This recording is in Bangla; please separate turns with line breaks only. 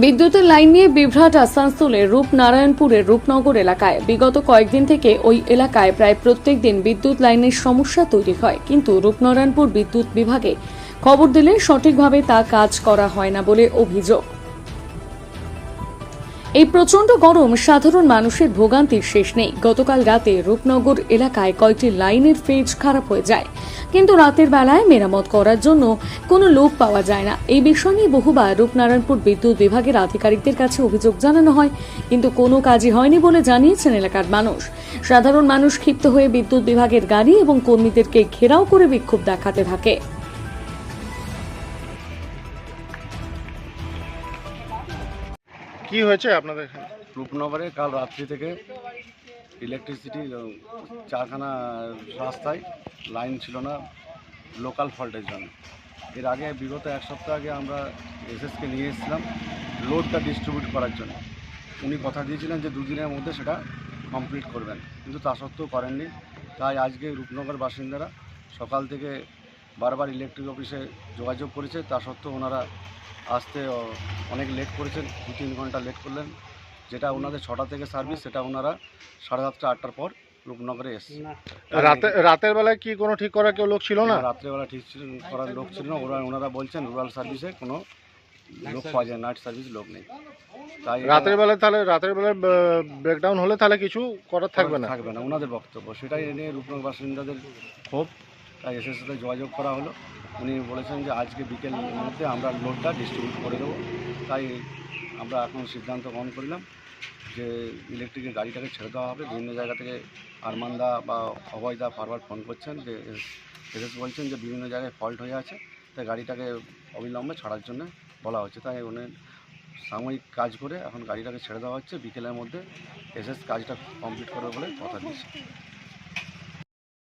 বিদ্যুতের লাইন নিয়ে বিভ্রাট আসানসোলের রূপনারায়ণপুরের রূপনগর এলাকায়। বিগত কয়েকদিন থেকে ওই এলাকায় প্রায় প্রত্যেক দিন বিদ্যুৎ লাইনের সমস্যা তৈরি হয়। কিন্তু রূপনারায়ণপুর বিদ্যুৎ বিভাগে খবর দিলে সঠিকভাবে তা কাজ করা হয় না বলে অভিযোগ। এই প্রচণ্ড গরম সাধারণ মানুষের ভোগান্তির শেষ নেই। গতকাল রাতে রূপনগর এলাকায় কয়েকটি লাইনের ফেজ খারাপ হয়ে যায়। কিন্তু রাতের বেলায় মেরামত করার জন্য কোনো লোক পাওয়া যায় না। এই বিষয় নিয়ে বহুবার রূপনারায়ণপুর বিদ্যুৎ বিভাগের আধিকারিকদের কাছে অভিযোগ জানানো হয় কিন্তু কোনো কাজই হয়নি বলে জানিয়েছেন এলাকার মানুষ। সাধারণ মানুষ ক্ষিপ্ত হয়ে বিদ্যুৎ বিভাগের গাড়ি এবং কর্মীদেরকে ঘেরাও করে বিক্ষোভ দেখাতে থাকে।
কি হয়েছে আপনাদের
রূপনগরে কাল রাত্রি থেকে ইলেকট্রিসিটি চারখানা রাস্তায় লাইন ছিল না লোকাল ফল্টের জন্য। এর আগে, বিগত এক সপ্তাহ আগে আমরা এসএসকে নিয়ে এসেছিলাম লোডটা ডিস্ট্রিবিউট করার জন্য। উনি কথা দিয়েছিলেন যে দুদিনের মধ্যে সেটা কমপ্লিট করবেন। কিন্তু তা সত্ত্বেও করেননি। তাই আজকে রূপনগর বাসিন্দারা সকাল থেকে বারবার ইলেকট্রিক অফিসে যোগাযোগ করেছে। তা সত্ত্বেও ওনারা আসতে অনেক লেট করেছেন। দু তিন ঘণ্টা লেট করলেন। যেটা ওনাদের ছটা থেকে সার্ভিস সেটা ওনারা সাড়ে সাতটা আটটার পর রূপনগরে এসছে।
রাতে রাতের বেলায় কি কোনো ঠিক করার কেউ লোক ছিল না?
রাত্রেবেলা ঠিক করার লোক ছিল না। ওরা ওনারা বলছেন রুরাল সার্ভিসে কোনো লোক পাওয়া যায় নাইট সার্ভিস লোক নেই। তাই
রাতের বেলায় তাহলে রাতের বেলায় ব্রেকডাউন হলে তাহলে কিছু করার থাকবে না?
থাকবে না ওনাদের বক্তব্য। সেটাই নিয়ে রূপনগর বাসিন্দাদের ক্ষোভ। তাই এসের সাথে যোগাযোগ করা হলো। উনি বলেছেন যে আজকে বিকেল মধ্যে আমরা লোডটা ডিস্ট্রিবিউট করে দেবো। তাই আমরা এখন সিদ্ধান্ত গ্রহণ করলাম। যে ইলেকট্রিকের গাড়িটাকে ছেড়ে দেওয়া হবে, বিভিন্ন জায়গা থেকে আরমানদা বা অভয়দা বারবার ফোন করছেন, যে এসএস বলছেন যে বিভিন্ন জায়গায় ফল্ট হয়ে আছে তাই গাড়িটাকে অবিলম্বে ছাড়ার জন্য বলা হচ্ছে। তাই উনি সাময়িক কাজ করে এখন গাড়িটাকে ছেড়ে দেওয়া হচ্ছে, বিকেলের মধ্যে এসএস কাজটা কমপ্লিট করবে বলে কথা দিয়েছে।